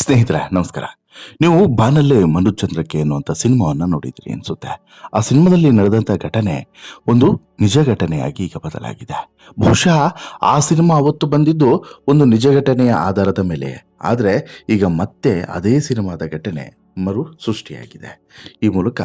ಸ್ನೇಹಿತರೆ, ನಮಸ್ಕಾರ. ನೀವು ಬಾನಲ್ಲೇ ಮನುಚಂದ್ರಕ್ಕೆ ಎನ್ನುವಂಥ ಸಿನಿಮಾವನ್ನು ನೋಡಿದ್ರಿ ಅನಿಸುತ್ತೆ. ಆ ಸಿನಿಮಾದಲ್ಲಿ ನಡೆದಂಥ ಘಟನೆ ಒಂದು ನಿಜ ಘಟನೆಯಾಗಿ ಈಗ ಬದಲಾಗಿದೆ. ಬಹುಶಃ ಆ ಸಿನಿಮಾ ಅವತ್ತು ಬಂದಿದ್ದು ಒಂದು ನಿಜ ಘಟನೆಯ ಆಧಾರದ ಮೇಲೆ. ಆದರೆ ಈಗ ಮತ್ತೆ ಅದೇ ಸಿನಿಮಾದ ಘಟನೆ ಮರು ಸೃಷ್ಟಿಯಾಗಿದೆ. ಈ ಮೂಲಕ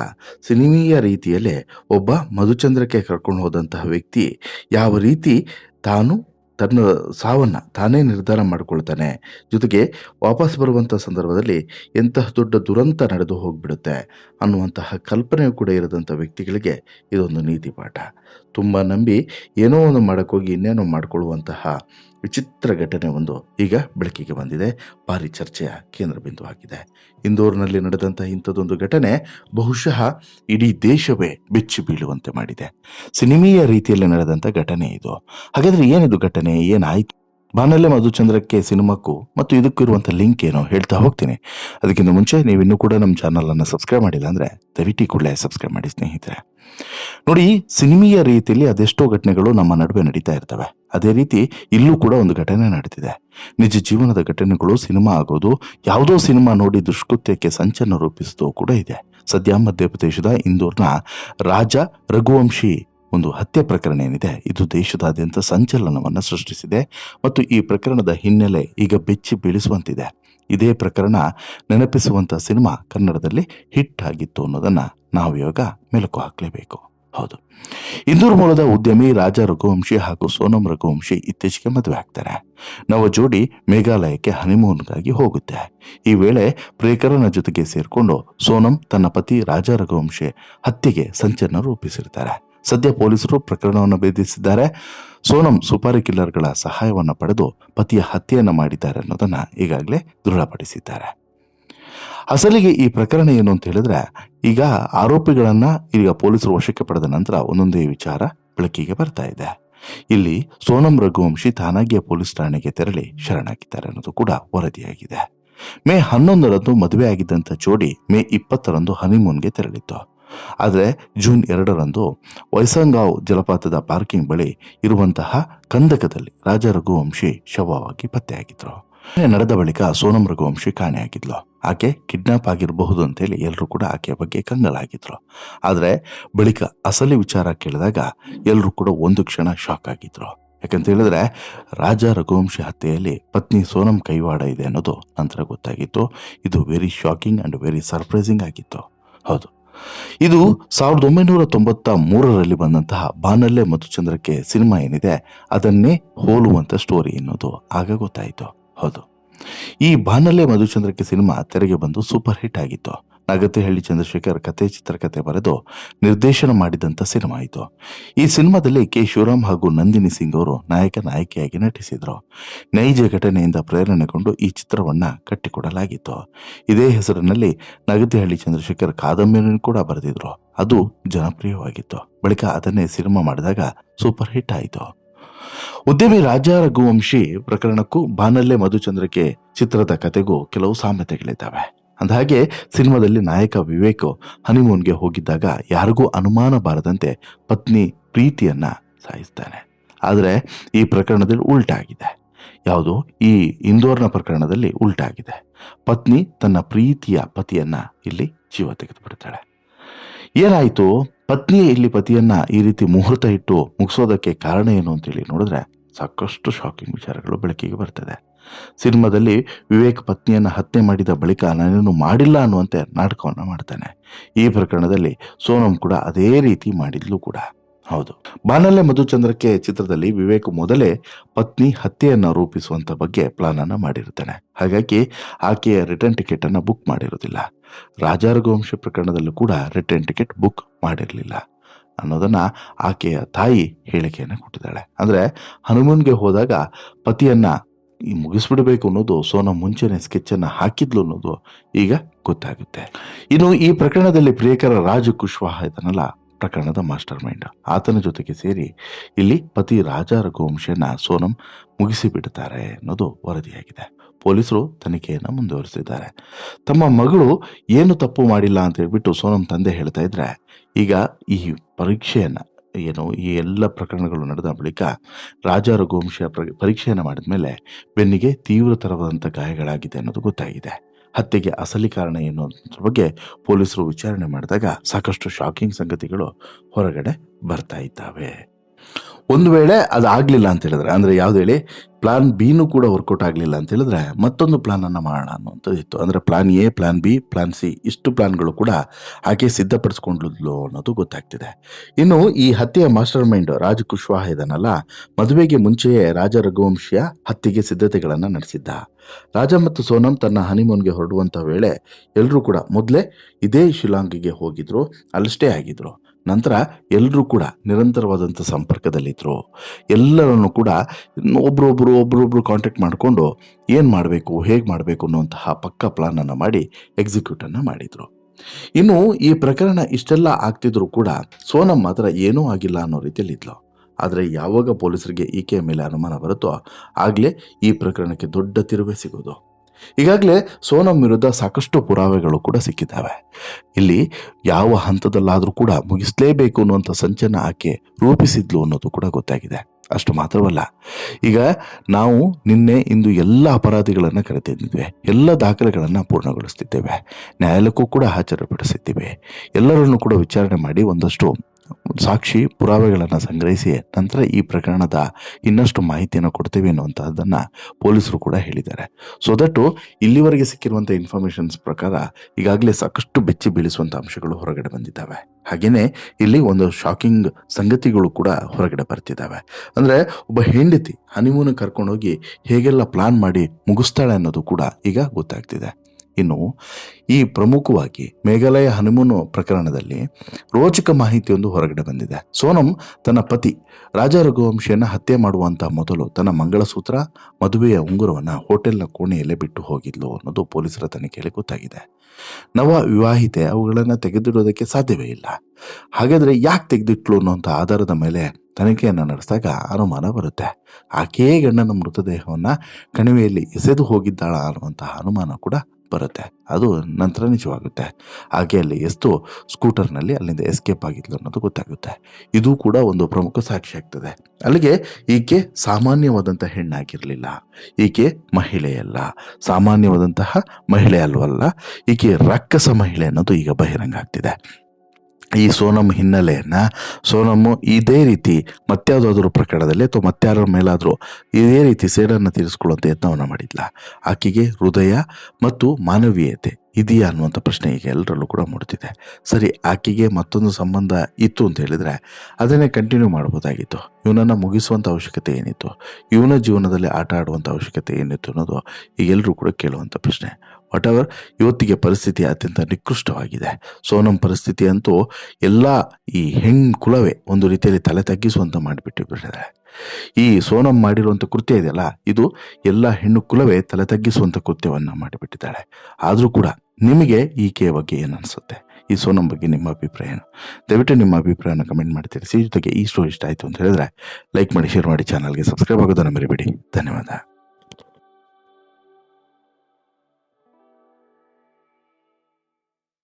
ಸಿನಿಮೀಯ ರೀತಿಯಲ್ಲೇ ಒಬ್ಬ ಮಧುಚಂದ್ರಕ್ಕೆ ಕರ್ಕೊಂಡು ಹೋದಂತಹ ವ್ಯಕ್ತಿ ಯಾವ ರೀತಿ ತಾನು ತನ್ನ ಸಾವನ್ನ ತಾನೇ ನಿರ್ಧಾರ ಮಾಡಿಕೊಳ್ತಾನೆ. ಜೊತೆಗೆ ವಾಪಸ್ ಬರುವಂಥ ಸಂದರ್ಭದಲ್ಲಿ ಎಂತಹ ದೊಡ್ಡ ದುರಂತ ನಡೆದು ಹೋಗ್ಬಿಡುತ್ತೆ ಅನ್ನುವಂತಹ ಕಲ್ಪನೆಯೂ ಕೂಡ ಇರದಂಥ ವ್ಯಕ್ತಿಗಳಿಗೆ ಇದೊಂದು ನೀತಿ ಪಾಠ ತುಂಬ ನಂಬಿ ಏನೋ ಒಂದು ಮಾಡೋಕ್ಕೋಗಿ ಇನ್ನೇನೋ ಮಾಡಿಕೊಳ್ಳುವಂತಹ ವಿಚಿತ್ರ ಘಟನೆ ಒಂದು ಈಗ ಬೆಳಕಿಗೆ ಬಂದಿದೆ. ಭಾರಿ ಚರ್ಚೆಯ ಕೇಂದ್ರ ಬಿಂದು ಆಗಿದೆ. ಇಂದೋರ್ನಲ್ಲಿ ನಡೆದಂಥ ಇಂಥದ್ದೊಂದು ಘಟನೆ ಬಹುಶಃ ಇಡೀ ದೇಶವೇ ಬೆಚ್ಚಿ ಬೀಳುವಂತೆ ಮಾಡಿದೆ. ಸಿನಿಮೀಯ ರೀತಿಯಲ್ಲಿ ನಡೆದಂಥ ಘಟನೆ ಇದು. ಹಾಗಾದ್ರೆ ಏನಿದು ಘಟನೆ? ಏನಾಯ್ತು? ಬಾನಲ್ಲೇ ಮಧುಚಂದ್ರಕ್ಕೆ ಸಿನಿಮಾಕ್ಕೂ ಮತ್ತು ಇದಕ್ಕೂ ಇರುವಂಥ ಲಿಂಕ್ ಏನೋ ಹೇಳ್ತಾ ಹೋಗ್ತೀನಿ. ಅದಕ್ಕಿಂತ ಮುಂಚೆ ನೀವು ಇನ್ನೂ ಕೂಡ ನಮ್ಮ ಚಾನಲನ್ನು ಸಬ್ಸ್ಕ್ರೈಬ್ ಮಾಡಿಲ್ಲ ಅಂದರೆ ದಯವಿಟ್ಟು ಕೂಡಲೇ ಸಬ್ಸ್ಕ್ರೈಬ್ ಮಾಡಿ ಸ್ನೇಹಿತರೆ. ನೋಡಿ, ಸಿನಿಮೀಯ ರೀತಿಯಲ್ಲಿ ಅದೆಷ್ಟೋ ಘಟನೆಗಳು ನಮ್ಮ ನಡುವೆ ನಡೀತಾ ಇರ್ತವೆ. ಅದೇ ರೀತಿ ಇಲ್ಲೂ ಕೂಡ ಒಂದು ಘಟನೆ ನಡೆದಿದೆ ನಿಜ ಜೀವನದ ಘಟನೆಗಳು, ಸಿನಿಮಾ ಆಗೋದು, ಯಾವುದೋ ಸಿನಿಮಾ ನೋಡಿ ದುಷ್ಕೃತ್ಯಕ್ಕೆ ಸಂಚನ ರೂಪಿಸೋದು ಕೂಡ ಇದೆ. ಸದ್ಯ ಮಧ್ಯಪ್ರದೇಶದ ಇಂದೋರ್ನ ರಾಜ ರಘುವಂಶಿ ಒಂದು ಹತ್ಯೆ ಪ್ರಕರಣ ಏನಿದೆ, ಇದು ದೇಶದಾದ್ಯಂತ ಸಂಚಲನವನ್ನು ಸೃಷ್ಟಿಸಿದೆ ಮತ್ತು ಈ ಪ್ರಕರಣದ ಹಿನ್ನೆಲೆ ಈಗ ಬೆಚ್ಚಿ ಬೀಳಿಸುವಂತಿದೆ. ಇದೇ ಪ್ರಕರಣ ನೆನಪಿಸುವಂಥ ಸಿನಿಮಾ ಕನ್ನಡದಲ್ಲಿ ಹಿಟ್ ಆಗಿತ್ತು ಅನ್ನೋದನ್ನು ನಾವು ಇವಾಗ ಮೆಲುಕು ಹಾಕಲೇಬೇಕು. ಹೌದು. ಇಂದೂರು ಮೂಲದ ಉದ್ಯಮಿ ರಾಜ ರಘುವಂಶಿ ಹಾಗೂ ಸೋನಂ ರಘುವಂಶಿ ಇತ್ತೀಚೆಗೆ ಮದುವೆ ಆಗ್ತಾರೆ. ನವ ಜೋಡಿ ಮೇಘಾಲಯಕ್ಕೆ ಹನಿಮೂನ್ಗಾಗಿ ಹೋಗುತ್ತೆ. ಈ ವೇಳೆ ಪ್ರೇಕರನ ಜೊತೆಗೆ ಸೇರಿಕೊಂಡು ಸೋನಂ ತನ್ನ ಪತಿ ರಾಜ ರಘುವಂಶಿ ಹತ್ಯೆಗೆ ಸಂಚಲನ ರೂಪಿಸಿರ್ತಾರೆ. ಸದ್ಯ ಪೊಲೀಸರು ಪ್ರಕರಣವನ್ನು ಭೇದಿಸಿದ್ದಾರೆ. ಸೋನಂ ಸುಪಾರಿ ಕಿಲ್ಲರ್ಗಳ ಸಹಾಯವನ್ನು ಪಡೆದು ಪತಿಯ ಹತ್ಯೆಯನ್ನು ಮಾಡಿದ್ದಾರೆ ಅನ್ನೋದನ್ನು ಈಗಾಗಲೇ ದೃಢಪಡಿಸಿದ್ದಾರೆ. ಅಸಲಿಗೆ ಈ ಪ್ರಕರಣ ಏನು ಅಂತ ಹೇಳಿದ್ರೆ, ಈಗ ಆರೋಪಿಗಳನ್ನು ಈಗ ಪೊಲೀಸರು ವಶಕ್ಕೆ ಪಡೆದ ನಂತರ ಒಂದೊಂದೇ ವಿಚಾರ ಬೆಳಕಿಗೆ ಬರ್ತಾ ಇದೆ. ಇಲ್ಲಿ ಸೋನಂ ರಘುವಂಶಿ ತಾನಾಗಿಯ ಪೊಲೀಸ್ ಠಾಣೆಗೆ ತೆರಳಿ ಶರಣಾಗಿದ್ದಾರೆ ಅನ್ನೋದು ಕೂಡ ವರದಿಯಾಗಿದೆ. ಮೇ ಹನ್ನೊಂದರಂದು ಮದುವೆ ಆಗಿದ್ದಂಥ ಜೋಡಿ ಮೇ ಇಪ್ಪತ್ತರಂದು ಹನಿಮೂನ್ಗೆ ತೆರಳಿತ್ತು. ಆದರೆ ಜೂನ್ ಎರಡರಂದು ವೈಸಂಗಾವ್ ಜಲಪಾತದ ಪಾರ್ಕಿಂಗ್ ಬಳಿ ಇರುವಂತಹ ಕಂದಕದಲ್ಲಿ ರಾಜ ರಘುವಂಶಿ ಶವವಾಗಿ ಪತ್ತೆಯಾಗಿದ್ರು. ಘಟನೆ ನಡೆದ ಬಳಿಕ ಸೋನಂ ರಘುವಂಶಿ ಕಾಣೆಯಾಗಿದ್ಲು. ಆಕೆ ಕಿಡ್ನಾಪ್ ಆಗಿರಬಹುದು ಅಂತೇಳಿ ಎಲ್ಲರೂ ಕೂಡ ಆಕೆಯ ಬಗ್ಗೆ ಕಂಗಲಾಗಿದ್ರು. ಆದರೆ ಬಳಿಕ ಅಸಲಿ ವಿಚಾರ ಕೇಳಿದಾಗ ಎಲ್ಲರೂ ಕೂಡ ಒಂದು ಕ್ಷಣ ಶಾಕ್ ಆಗಿದ್ರು. ಯಾಕಂತ ಹೇಳಿದ್ರೆ ರಾಜ ರಘುವಂಶಿ ಹತ್ಯೆಯಲ್ಲಿ ಪತ್ನಿ ಸೋನಂ ಕೈವಾಡ ಇದೆ ಅನ್ನೋದು ನಂತರ ಗೊತ್ತಾಗಿತ್ತು. ಇದು very shocking and very surprising ಆಗಿತ್ತು. ಹೌದು. ಇದು ಸಾವಿರದ ಒಂಬೈನೂರ ತೊಂಬತ್ತ ಮೂರರಲ್ಲಿ ಬಂದಂತಹ ಬಾನಲ್ಲೆ ಮತ್ತು ಚಂದ್ರಕ್ಕೆ ಸಿನಿಮಾ ಏನಿದೆ, ಅದನ್ನೇ ಹೋಲುವಂಥ ಸ್ಟೋರಿ ಎನ್ನುವುದು. ಆಗ ಗೊತ್ತಾಯಿತು. ಹೌದು. ಈ ಬಾನಲ್ಲೆ ಮಧುಚಂದ್ರಕ್ಕೆ ಸಿನಿಮಾ ತೆರೆಗೆ ಬಂದು ಸೂಪರ್ ಹಿಟ್ ಆಗಿತ್ತು. ನಾಗತಿಹಳ್ಳಿ ಚಂದ್ರಶೇಖರ್ ಕತೆ ಚಿತ್ರಕಥೆ ಬರೆದು ನಿರ್ದೇಶನ ಮಾಡಿದಂಥ ಸಿನಿಮಾ ಇದು. ಈ ಸಿನಿಮಾದಲ್ಲಿ ಕೆ. ಶಿವರಾಮ್ ಹಾಗೂ ನಂದಿನಿ ಸಿಂಗ್ ಅವರು ನಾಯಕ ನಾಯಕಿಯಾಗಿ ನಟಿಸಿದರು. ನೈಜ ಘಟನೆಯಿಂದ ಪ್ರೇರಣೆಗೊಂಡು ಈ ಚಿತ್ರವನ್ನು ಕಟ್ಟಿಕೊಡಲಾಗಿತ್ತು. ಇದೇ ಹೆಸರಿನಲ್ಲಿ ನಗತಿಹಳ್ಳಿ ಚಂದ್ರಶೇಖರ್ ಕಾದಂಬರಿಯನ್ನು ಕೂಡ ಬರೆದಿದ್ರು. ಅದು ಜನಪ್ರಿಯವಾಗಿತ್ತು. ಬಳಿಕ ಅದನ್ನೇ ಸಿನಿಮಾ ಮಾಡಿದಾಗ ಸೂಪರ್ ಹಿಟ್ ಆಯಿತು. ಉದ್ಯಮಿ ರಾಜ ರಘುವಂಶಿ ಪ್ರಕರಣಕ್ಕೂ ಬಾನಲ್ಲೇ ಮಧುಚಂದ್ರಕ್ಕೆ ಚಿತ್ರದ ಕತೆಗೂ ಕೆಲವು ಸಾಮ್ಯತೆಗಳಿದ್ದಾವೆ. ಅಂದಹಾಗೆ ಸಿನಿಮಾದಲ್ಲಿ ನಾಯಕ ವಿವೇಕ್ ಹನಿಮೂನ್ಗೆ ಹೋಗಿದ್ದಾಗ ಯಾರಿಗೂ ಅನುಮಾನ ಬಾರದಂತೆ ಪತ್ನಿ ಪ್ರೀತಿಯನ್ನ ಸಾಯಿಸ್ತಾನೆ. ಆದರೆ ಈ ಪ್ರಕರಣದಲ್ಲಿ ಉಲ್ಟಾಗಿದೆ. ಯಾವುದು? ಈ ಇಂದೋರ್ನ ಪ್ರಕರಣದಲ್ಲಿ ಉಲ್ಟಾಗಿದೆ. ಪತ್ನಿ ತನ್ನ ಪ್ರೀತಿಯ ಪತಿಯನ್ನ ಇಲ್ಲಿ ಜೀವ ತೆಗೆದುಬಿಡ್ತಾಳೆ. ಏನಾಯಿತು? ಪತ್ನಿ ಇಲ್ಲಿ ಪತಿಯನ್ನ ಈ ರೀತಿ ಮುಹೂರ್ತ ಇಟ್ಟು ಮುಗಿಸೋದಕ್ಕೆ ಕಾರಣ ಏನು ಅಂತೇಳಿ ನೋಡಿದ್ರೆ ಸಾಕಷ್ಟು ಶಾಕಿಂಗ್ ವಿಚಾರಗಳು ಬೆಳಕಿಗೆ ಬರ್ತದೆ. ಸಿನಿಮಾದಲ್ಲಿ ವಿವೇಕ್ ಪತ್ನಿಯನ್ನು ಹತ್ಯೆ ಮಾಡಿದ ಬಳಿಕ ನಾನೇನು ಮಾಡಿಲ್ಲ ಅನ್ನುವಂತೆ ನಾಟಕವನ್ನು ಮಾಡ್ತಾನೆ. ಈ ಪ್ರಕರಣದಲ್ಲಿ ಸೋನಂ ಕೂಡ ಅದೇ ರೀತಿ ಮಾಡಿದ್ಲು ಕೂಡ. ಹೌದು. ಬಾನಲ್ಲೆ ಮಧುಚಂದ್ರಕ್ಕೆ ಚಿತ್ರದಲ್ಲಿ ವಿವೇಕ್ ಮೊದಲೇ ಪತ್ನಿ ಹತ್ಯೆಯನ್ನು ರೂಪಿಸುವಂತ ಬಗ್ಗೆ ಪ್ಲಾನ್ ಅನ್ನು ಮಾಡಿರ್ತಾನೆ. ಹಾಗಾಗಿ ಆಕೆಯ ರಿಟರ್ನ್ ಟಿಕೆಟ್ ಅನ್ನು ಬುಕ್ ಮಾಡಿರೋದಿಲ್ಲ. ರಾಜಾರಘುವಂಶ ಪ್ರಕರಣದಲ್ಲೂ ಕೂಡ ರಿಟರ್ನ್ ಟಿಕೆಟ್ ಬುಕ್ ಮಾಡಿರಲಿಲ್ಲ. ಅನ್ನೋದನ್ನ ಆಕೆಯ ತಾಯಿ ಹೇಳಿಕೆಯನ್ನು ಕೊಟ್ಟಿದ್ದಾಳೆ. ಅಂದ್ರೆ ಹನುಮನ್ಗೆ ಹೋದಾಗ ಪತಿಯನ್ನ ಈ ಮುಗಿಸ್ಬಿಡಬೇಕು ಅನ್ನೋದು ಸೋನಾ ಮುಂಚೆನೆ ಸ್ಕೆಚ್ಚನ್ನು ಹಾಕಿದ್ಲು ಅನ್ನೋದು ಈಗ ಗೊತ್ತಾಗುತ್ತೆ. ಇನ್ನು ಈ ಪ್ರಕರಣದಲ್ಲಿ ಪ್ರಿಯಕರ ರಾಜು ಕುಶ್ವಾಹ ಇದನ್ನಲ್ಲ ಪ್ರಕರಣದ ಮಾಸ್ಟರ್ ಮೈಂಡ್ ಆತನ ಜೊತೆಗೆ ಸೇರಿ ಇಲ್ಲಿ ಪತಿ ರಾಜ ರಘುವಂಶನ ಸೋನಂ ಮುಗಿಸಿಬಿಡ್ತಾರೆ ಅನ್ನೋದು ವರದಿಯಾಗಿದೆ. ಪೊಲೀಸರು ತನಿಖೆಯನ್ನು ಮುಂದುವರಿಸಿದ್ದಾರೆ. ತಮ್ಮ ಮಗಳು ಏನು ತಪ್ಪು ಮಾಡಿಲ್ಲ ಅಂತ ಹೇಳ್ಬಿಟ್ಟು ಸೋನಂ ತಂದೆ ಹೇಳ್ತಾ ಇದ್ರೆ, ಈಗ ಈ ಪರೀಕ್ಷೆಯನ್ನ ಏನು, ಈ ಎಲ್ಲ ಪ್ರಕರಣಗಳು ನಡೆದ ಬಳಿಕ ರಾಜ ರಘುವಂಶ ಪರೀಕ್ಷೆಯನ್ನು ಮಾಡಿದ ಮೇಲೆ ಬೆನ್ನಿಗೆ ತೀವ್ರತರವಾದಂಥ ಗಾಯಗಳಾಗಿದೆ ಅನ್ನೋದು ಗೊತ್ತಾಗಿದೆ. ಹತ್ಯೆಗೆ ಅಸಲಿ ಕಾರಣ ಏನು ಅನ್ನೋದ್ರ ಬಗ್ಗೆ ಪೊಲೀಸರು ವಿಚಾರಣೆ ಮಾಡಿದಾಗ ಸಾಕಷ್ಟು ಶಾಕಿಂಗ್ ಸಂಗತಿಗಳು ಹೊರಗಡೆ ಬರ್ತಾ ಇದ್ದಾವೆ. ಒಂದು ವೇಳೆ ಅದು ಆಗಲಿಲ್ಲ ಅಂತ ಹೇಳಿದ್ರೆ, ಅಂದರೆ ಯಾವ್ದು ಹೇಳಿ ಪ್ಲಾನ್ ಬಿನೂ ಕೂಡ ವರ್ಕೌಟ್ ಆಗಲಿಲ್ಲ ಅಂತ ಹೇಳಿದ್ರೆ ಮತ್ತೊಂದು ಪ್ಲಾನನ್ನು ಮಾಡೋಣ ಅನ್ನೋಂಥದ್ದು ಇತ್ತು. ಅಂದರೆ plan A plan B plan C ಇಷ್ಟು ಪ್ಲಾನ್ಗಳು ಕೂಡ ಆಕೆ ಸಿದ್ಧಪಡಿಸ್ಕೊಂಡ್ಲು ಅನ್ನೋದು ಗೊತ್ತಾಗ್ತಿದೆ. ಇನ್ನು ಈ ಹತ್ಯೆಯ ಮಾಸ್ಟರ್ ಮೈಂಡ್ ರಾಜ್ ಕುಶ್ವಾಹ ಇದನ್ನಲ್ಲ ಮದುವೆಗೆ ಮುಂಚೆಯೇ ರಾಜ ರಘುವಂಶಿಯ ಹತ್ಯೆಗೆ ಸಿದ್ಧತೆಗಳನ್ನು ನಡೆಸಿದ್ದ. ರಾಜ ಮತ್ತು ಸೋನಂ ತನ್ನ ಹನಿಮೂನ್ಗೆ ಹೊರಡುವಂಥ ವೇಳೆ ಎಲ್ಲರೂ ಕೂಡ ಮೊದಲೇ ಇದೇ ಶಿಲಾಂಗಿಗೆ ಹೋಗಿದ್ರು, ಅಲ್ಲಷ್ಟೇ ಆಗಿದ್ರು. ನಂತರ ಎಲ್ಲರೂ ಕೂಡ ನಿರಂತರವಾದಂಥ ಸಂಪರ್ಕದಲ್ಲಿದ್ದರು ಎಲ್ಲರನ್ನು ಕೂಡ ಒಬ್ರೊಬ್ರು ಒಬ್ರೊಬ್ರು ಕಾಂಟ್ಯಾಕ್ಟ್ ಮಾಡಿಕೊಂಡು ಏನು ಮಾಡಬೇಕು, ಹೇಗೆ ಮಾಡಬೇಕು ಅನ್ನುವಂತಹ ಪಕ್ಕ ಪ್ಲಾನನ್ನು ಮಾಡಿ ಎಕ್ಸಿಕ್ಯೂಟನ್ನು ಮಾಡಿದರು. ಇನ್ನು ಈ ಪ್ರಕರಣ ಇಷ್ಟೆಲ್ಲ ಆಗ್ತಿದ್ರು ಕೂಡ ಸೋನಮ್ ಮಾತ್ರ ಏನೂ ಆಗಿಲ್ಲ ಅನ್ನೋ ರೀತಿಯಲ್ಲಿ ಇದ್ಲು. ಆದರೆ ಯಾವಾಗ ಪೊಲೀಸರಿಗೆ ಈಕೆಯ ಮೇಲೆ ಅನುಮಾನ ಬರುತ್ತೋ ಆಗಲೇ ಈ ಪ್ರಕರಣಕ್ಕೆ ದೊಡ್ಡ ತಿರುವೆ ಸಿಗೋದು. ಈಗಾಗಲೇ ಸೋನಂ ವಿರುದ್ಧ ಸಾಕಷ್ಟು ಪುರಾವೆಗಳು ಕೂಡ ಸಿಕ್ಕಿದ್ದಾವೆ. ಇಲ್ಲಿ ಯಾವ ಹಂತದಲ್ಲಾದರೂ ಕೂಡ ಮುಗಿಸಲೇಬೇಕು ಅನ್ನುವಂಥ ಸಂಚನ ಆಕೆ ರೂಪಿಸಿದ್ಲು ಅನ್ನೋದು ಕೂಡ ಗೊತ್ತಾಗಿದೆ. ಅಷ್ಟು ಮಾತ್ರವಲ್ಲ, ಈಗ ನಾವು ನಿನ್ನೆ ಇಂದು ಎಲ್ಲ ಅಪರಾಧಿಗಳನ್ನು ಕರೆತಿದ್ದೇವೆ ಎಲ್ಲ ದಾಖಲೆಗಳನ್ನು ಪೂರ್ಣಗೊಳಿಸ್ತಿದ್ದೇವೆ, ನ್ಯಾಯಾಲಯಕ್ಕೂ ಕೂಡ ಹಾಜರುಪಡಿಸಿದ್ದೇವೆ, ಎಲ್ಲರನ್ನು ಕೂಡ ವಿಚಾರಣೆ ಮಾಡಿ ಒಂದಷ್ಟು ಸಾಕ್ಷಿ ಪುರಾವೆಗಳನ್ನು ಸಂಗ್ರಹಿಸಿ ನಂತರ ಈ ಪ್ರಕರಣದ ಇನ್ನಷ್ಟು ಮಾಹಿತಿಯನ್ನು ಕೊಡ್ತೀವಿ ಅನ್ನುವಂಥದ್ದನ್ನು ಪೊಲೀಸರು ಕೂಡ ಹೇಳಿದ್ದಾರೆ. ಸೊ ದಟ್ಟು ಇಲ್ಲಿವರೆಗೆ ಸಿಕ್ಕಿರುವಂಥ ಇನ್ಫಾರ್ಮೇಷನ್ಸ್ ಪ್ರಕಾರ ಈಗಾಗಲೇ ಸಾಕಷ್ಟು ಬೆಚ್ಚಿ ಬೀಳಿಸುವಂಥ ಅಂಶಗಳು ಹೊರಗಡೆ ಬಂದಿದ್ದಾವೆ. ಹಾಗೆಯೇ ಇಲ್ಲಿ ಒಂದು ಶಾಕಿಂಗ್ ಸಂಗತಿಗಳು ಕೂಡ ಹೊರಗಡೆ ಬರ್ತಿದ್ದಾವೆ. ಅಂದರೆ ಒಬ್ಬ ಹೆಂಡತಿ ಹನಿಮೂನ್ ಕರ್ಕೊಂಡೋಗಿ ಹೇಗೆಲ್ಲ ಪ್ಲಾನ್ ಮಾಡಿ ಮುಗಿಸ್ತಾಳೆ ಅನ್ನೋದು ಕೂಡ ಈಗ ಗೊತ್ತಾಗ್ತಿದೆ. ಇನ್ನು ಈ ಪ್ರಮುಖವಾಗಿ ಮೇಘಾಲಯ ಹನಿಮೂನು ಪ್ರಕರಣದಲ್ಲಿ ರೋಚಕ ಮಾಹಿತಿಯೊಂದು ಹೊರಗಡೆ ಬಂದಿದೆ. ಸೋನಂ ತನ್ನ ಪತಿ ರಾಜ ರಘುವಂಶಿಯನ್ನು ಹತ್ಯೆ ಮಾಡುವಂತಹ ಮೊದಲು ತನ್ನ ಮಂಗಳಸೂತ್ರ, ಮದುವೆಯ ಉಂಗುರವನ್ನು ಹೋಟೆಲ್ನ ಕೋಣೆಯಲ್ಲೇ ಬಿಟ್ಟು ಹೋಗಿದ್ಲು ಅನ್ನೋದು ಪೊಲೀಸರ ತನಿಖೆಯಲ್ಲಿ ಗೊತ್ತಾಗಿದೆ. ನವ ವಿವಾಹಿತೆ ಅವುಗಳನ್ನು ತೆಗೆದಿಡೋದಕ್ಕೆ ಸಾಧ್ಯವೇ ಇಲ್ಲ. ಹಾಗಾದರೆ ಯಾಕೆ ತೆಗೆದಿಟ್ಲು ಅನ್ನೋಂಥ ಆಧಾರದ ಮೇಲೆ ತನಿಖೆಯನ್ನು ನಡೆಸಿದಾಗ ಅನುಮಾನ ಬರುತ್ತೆ. ಆಕೆಯೇ ಗಂಡನ ಮೃತದೇಹವನ್ನು ಕಣಿವೆಯಲ್ಲಿ ಎಸೆದು ಹೋಗಿದ್ದಾಳ ಅನ್ನುವಂತಹ ಅನುಮಾನ ಕೂಡ ಬರುತ್ತೆ. ಅದು ನಂತರ ನಿಜವಾಗುತ್ತೆ. ಹಾಗೆ ಅಲ್ಲಿ ಎಷ್ಟು ಸ್ಕೂಟರ್ನಲ್ಲಿ ಅಲ್ಲಿಂದ ಎಸ್ಕೇಪ್ ಆಗಿದ್ಲು ಅನ್ನೋದು ಗೊತ್ತಾಗುತ್ತೆ. ಇದು ಕೂಡ ಒಂದು ಪ್ರಮುಖ ಸಾಕ್ಷಿ ಆಗ್ತದೆ. ಅಲ್ಲಿಗೆ ಈಕೆ ಸಾಮಾನ್ಯವಾದಂಥ ಹೆಣ್ಣಾಗಿರಲಿಲ್ಲ. ಈಕೆ ಮಹಿಳೆಯಲ್ಲ ಸಾಮಾನ್ಯವಾದಂತಹ ಮಹಿಳೆ ಅಲ್ವಲ್ಲ. ಈಕೆ ರಕ್ಕಸ ಮಹಿಳೆ ಅನ್ನೋದು ಈಗ ಬಹಿರಂಗ ಆಗ್ತಿದೆ. ಈ ಸೋನಮ್ ಹಿನ್ನೆಲೆಯನ್ನು ಸೋನಮ್ಮು ಇದೇ ರೀತಿ ಮತ್ತಾವುದಾದ್ರೂ ಪ್ರಕರಣದಲ್ಲಿ ಅಥವಾ ಮತ್ತಾರ ಮೇಲಾದರೂ ಇದೇ ರೀತಿ ಸೇಡನ್ನು ತೀರಿಸ್ಕೊಳ್ಳುವಂಥ ಯತ್ನವನ್ನು ಮಾಡಿದ್ಲ. ಆಕೆಗೆ ಹೃದಯ ಮತ್ತು ಮಾನವೀಯತೆ ಇದೆಯಾ ಅನ್ನುವಂಥ ಪ್ರಶ್ನೆ ಈಗ ಎಲ್ಲರಲ್ಲೂ ಕೂಡ ಮೂಡ್ತಿದೆ. ಸರಿ, ಆಕೆಗೆ ಮತ್ತೊಂದು ಸಂಬಂಧ ಇತ್ತು ಅಂತ ಹೇಳಿದರೆ ಅದನ್ನೇ ಕಂಟಿನ್ಯೂ ಮಾಡ್ಬೋದಾಗಿತ್ತು. ಇವನನ್ನು ಮುಗಿಸುವಂಥ ಅವಶ್ಯಕತೆ ಏನಿತ್ತು? ಇವನ ಜೀವನದಲ್ಲಿ ಆಟ ಆಡುವಂಥ ಅವಶ್ಯಕತೆ ಏನಿತ್ತು ಅನ್ನೋದು ಈಗ ಎಲ್ಲರೂ ಕೂಡ ಕೇಳುವಂಥ ಪ್ರಶ್ನೆ. ವಾಟ್ ಎವರ್ ಇವತ್ತಿಗೆ ಪರಿಸ್ಥಿತಿ ಅತ್ಯಂತ ನಿಕೃಷ್ಟವಾಗಿದೆ. ಸೋನಂ ಪರಿಸ್ಥಿತಿ ಅಂತೂ ಎಲ್ಲ ಈ ಹೆಣ್ಣು ಕುಲವೇ ಒಂದು ರೀತಿಯಲ್ಲಿ ತಲೆ ತಗ್ಗಿಸುವಂತ ಮಾಡಿಬಿಟ್ಟಿದ್ದಾರೆ ಈ ಸೋನಂ ಮಾಡಿರುವಂಥ ಕೃತ್ಯ ಇದೆಯಲ್ಲ, ಇದು ಎಲ್ಲ ಹೆಣ್ಣು ಕುಲವೇ ತಲೆ ತಗ್ಗಿಸುವಂಥ ಕೃತ್ಯವನ್ನು ಮಾಡಿಬಿಟ್ಟಿದ್ದಾಳೆ. ಆದರೂ ಕೂಡ ನಿಮಗೆ ಈಕೆಯ ಬಗ್ಗೆ ಏನನ್ಸುತ್ತೆ ಈ ಸೋನಂ ಬಗ್ಗೆ ನಿಮ್ಮ ಅಭಿಪ್ರಾಯ ಏನು? ದಯವಿಟ್ಟು ನಿಮ್ಮ ಅಭಿಪ್ರಾಯನ ಕಮೆಂಟ್ ಮಾಡಿ ತಿಳಿಸಿ. ಜೊತೆಗೆ ಈ ಸ್ಟೋರಿ ಇಷ್ಟ ಆಯಿತು ಅಂತ ಹೇಳಿದ್ರೆ ಲೈಕ್ ಮಾಡಿ ಶೇರ್ ಮಾಡಿ ಚಾನಲ್ಗೆ ಸಬ್ಸ್ಕ್ರೈಬ್ ಆಗೋದನ್ನು ಮರಿಬೇಡಿ. ಧನ್ಯವಾದ.